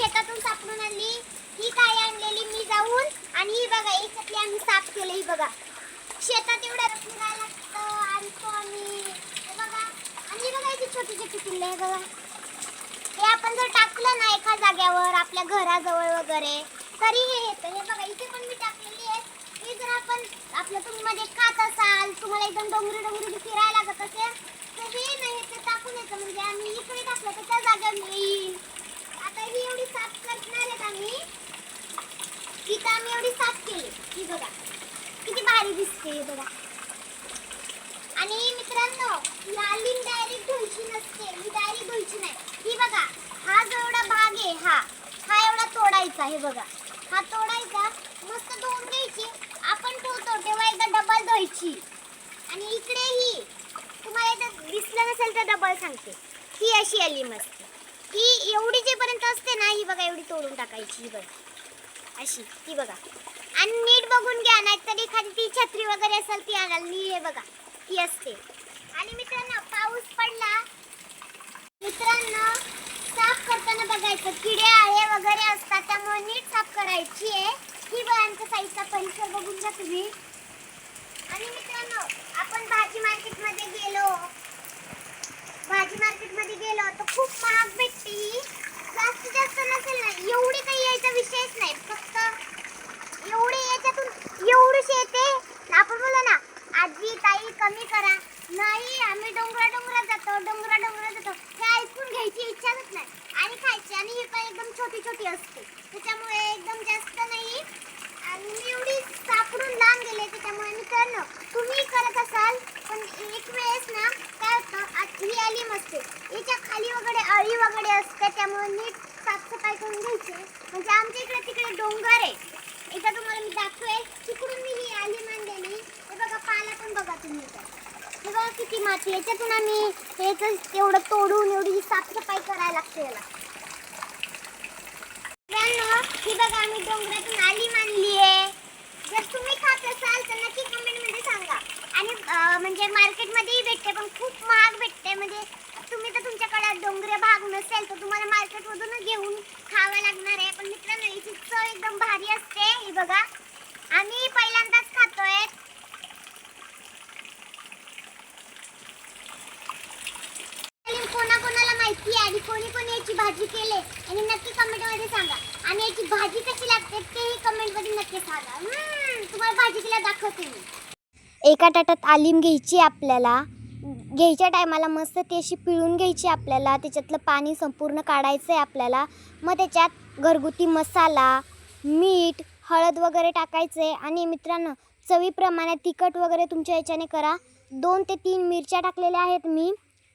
शेतातून सापडून आणली. ही काय आणलेली मी जाऊन आणि ही बघा याच्यातली आम्ही साफ केलं ही बघा. शेतात एवढं फिरायला लागतं आणतो आम्ही बघा. आणि बघा इथे छोटी छोटी पिल्ले आहे बघा. हे आपण जर टाकलं ना एका जाग्यावर आपल्या घराजवळ वगैरे तरी हे येतं. हे बघा इथे पण मी टाकलेली आहे. हे जर आपण आपलं तुम्ही मध्ये खात असाल तुम्हाला एकदम डोंगरी डोंगरी फिरायला लागत असेल तर हे नाही ते टाकून येतं म्हणजे आम्ही इकडे टाकलं तर त्या जागेवर येईल आता ही एवढी साफ करणार आहेत आम्ही इथं आम्ही एवढी साफ केली ही बघा किती आहे बघा. आणि मित्रांनो लालीन डायरेक्ट धुळची नसते. ही डायरेक्ट धुळची नाही. ही बघा हा जो एवढा भाग आहे हा हा एवढा तोडायचा हे बघा. हा तोडायचा मस्त धुवून घ्यायची. आपण ठेवतो तेव्हा एकदा डबल धुवायची. आणि इकडे ही तुम्हाला इथं दिसलं नसेल तर डबल सांगते. ही अशी आली मस्त. ही एवढी जेपर्यंत असते ना ही बघा एवढी तोडून टाकायची ही बघा. अशी ती बघा. आणि नीट बघून घ्या नाहीतर एखादी ती छत्री वगैरे असेल ती आणाल मी हे बघा ती असते. आणि मित्रांनो पाऊस पडला. मित्रांनो साफ करताना बघायचं किडे आहे वगैरे असतात त्यामुळे नीट साफ करायची आहे. ही बघा आमच्या साईडचा परिसर बघून घ्या तुम्ही. आणि मित्रांनो आपण भाजी मार्केटमध्ये गेलो भाजी मार्केटमध्ये गेलो तर खूप महाग भेटते ही जास्तीत जास्त नसेल ना एवढी काही यायचा विषयच नाही फक्त एवढे याच्यातून एवढीशी येते आपण बोललो ना आजी ताई कमी करा. नाही आम्ही डोंगरा डोंगरात जातो डोंगरा डोंगरात जातो. हे ऐकून घ्यायची इच्छाच नाही. आणि खायची आणि ही पण एकदम छोटी छोटी असते. त्याच्यामुळे एकदम जास्त नाही. आणि मी एवढी सापडून लांब गेले त्याच्यामुळे मित्रांनो तुम्ही करत असाल पण एक वेळेस ना काय होतं ही आली मस्त. याच्या खाली वगैरे अळी वगैरे असते त्यामुळे नीट साफसफाई करून घ्यायची. म्हणजे आमच्या इकडे तिकडे डोंगर आहे. एकदा तुम्हाला मी दाखवेल. तिकडून मी ही आली मांडलेली पाला पण बघा तुम्ही हे बघा किती माती याच्यातून आम्ही याचं एवढं तोडून एवढी साफसफाई करायला लागते याला. ही बघा आम्ही डोंगरातून आली मानली आहे. जर तुम्ही खात असाल तर नक्की कमेंटमध्ये सांगा. आणि म्हणजे मार्केटमध्येही भेटते पण खूप महाग भेटते. म्हणजे तुम्ही तर तुमच्याकडे डोंगरे भाग नसेल तर तुम्हाला मार्केटमधूनच घेऊन खावं लागणार आहे. पण मित्रांनो याची चव एकदम भारी असते. ही बघा. आम्ही पहिल्यांदाच कोणाकोणाला माहिती आहे आणि कोणी कोणी याची भाजी केले आणि नक्की कमेंटमध्ये सांगा. आणि याची भाजी कशी लागते तेही कमेंटमध्ये नक्की सांगा. तुम्हाला भाजी केल्या दाखवते मी. एका ताटात आलीम घ्यायची आपल्याला. घ्यायच्या टायमाला मस्त ती अशी पिळून घ्यायची आपल्याला. त्याच्यातलं पाणी संपूर्ण काढायचं आहे आपल्याला. मग त्याच्यात घरगुती मसाला मीठ हळद वगैरे टाकायचं आहे आणि मित्रांनो चवीप्रमाणे तिखट वगैरे तुमच्या याच्याने करा. दोन ते तीन मिरच्या टाकलेल्या आहेत मी.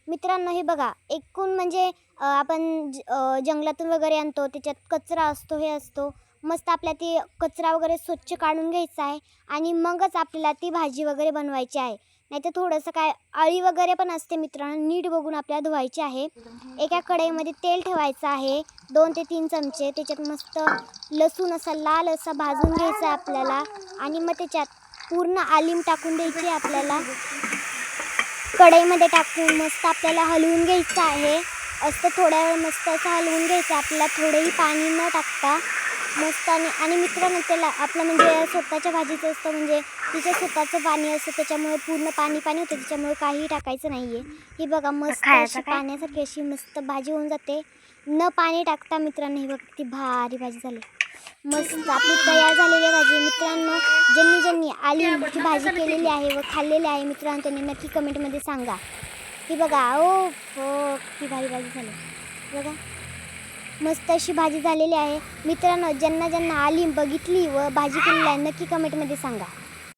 मित्रांनो हे बघा एकूण म्हणजे आपण ज- जंगलातून वगैरे आणतो त्याच्यात कचरा असतो हे असतो. मस्त आपल्या ती कचरा वगैरे स्वच्छ काढून घ्यायचा आहे आणि मगच आपल्याला ती भाजी वगैरे बनवायची आहे. नाही तर थोडंसं काय अळी वगैरे पण असते मित्रांनो नीट बघून आपल्याला धुवायची आहे. एका कढईमध्ये तेल ठेवायचं आहे दोन ते तीन चमचे. त्याच्यात मस्त लसूण असा लाल असा भाजून घ्यायचा आहे आपल्याला आणि मग त्याच्यात पूर्ण आलीम टाकून द्यायची आहे आपल्याला. कढईमध्ये टाकून मस्त आपल्याला हलवून घ्यायचं आहे. असं थोड्या वेळ मस्त असं हलवून घ्यायचं आपल्याला थोडंही पाणी न टाकता मस्त आणि आणि मित्रांनो त्याला आपलं म्हणजे स्वतःच्या भाजीचं असतं म्हणजे तिचं स्वतःचं पाणी असतं त्याच्यामुळे पूर्ण पाणी पाणी होतं त्याच्यामुळे काहीही टाकायचं नाही आहे ही बघा मस्त अशी? पाण्यासारखी अशी मस्त भाजी होऊन जाते. न पाणी टाकता मित्रांनो ही बघ किती भारी भाजी झाली. मस्त आपली तयार झालेली भाजी. मित्रांनो ज्यांनी ज्यांनी आलीची भाजी केलेली आहे व खाल्लेली आहे मित्रांनो त्यांनी नक्की कमेंटमध्ये सांगा. ही बघा ओ हो किती भारी भाजी झाली. बघा. मस्त अशी भाजी झालेली आहे. मित्रांनो ज्यांना ज्यांना आली बघितली व भाजी केलेली आहे नक्की कमेंटमध्ये सांगा.